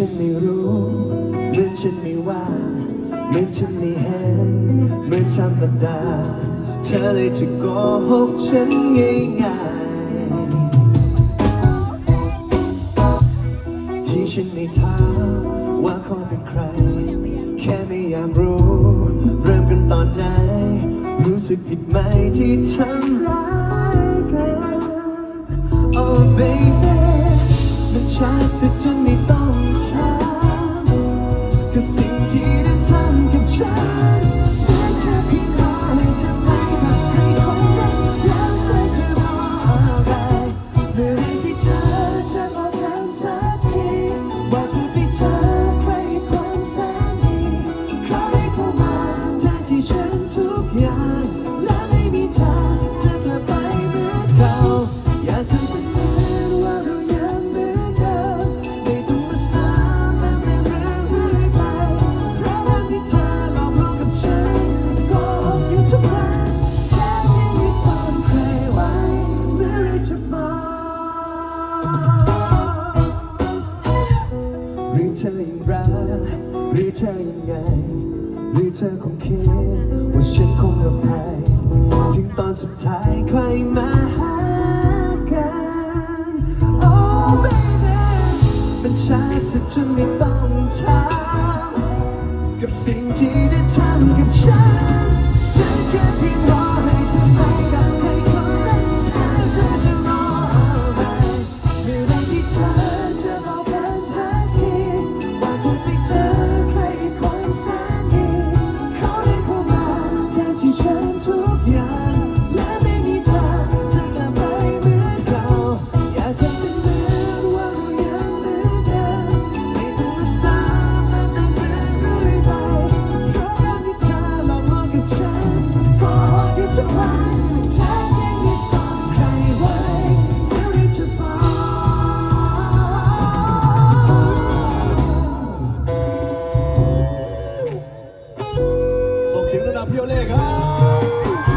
ฉันไม่รู้เหมือนฉันไม่ว่าเหมือนฉันไม่เห็นเหมือนธรรมดา เธอเลยจะโกหกฉันง่ายๆที่ฉันไม่ถามว่าเขาเป็นใคร แค่ไม่อยากรู้ เริ่มกันตอนไหน รู้สึกผิดไหมที่ทำร้ายกัน Oh baby มันชัดซะจนไม่ต้องถามกับสิ่งที่ได้ทำกับฉันแม้แค่เพียงรอให้เธอไม่รักใครคนรักแล้วเธอจะรออะไรเมื่อไรที่เธอจะบอกกันสักทีว่าเธอไปเจอใครคนแสนดีขอให้เข้ามาแทนที่ฉันทุกอย่าง หรือเธอยังรักหรือเธอยังไง หรือเธอคงคิดว่าฉันคงอภัยถึงตอนสุดท้ายใครมาหากัน Oh baby มันชาสุดจนไม่ต้องถามกับสิ่งที่ได้ทำกับฉันเพียงแค่เพียงรอให้เธอไปกับใค ส่งเสียงระดับพี่โเล่ครับ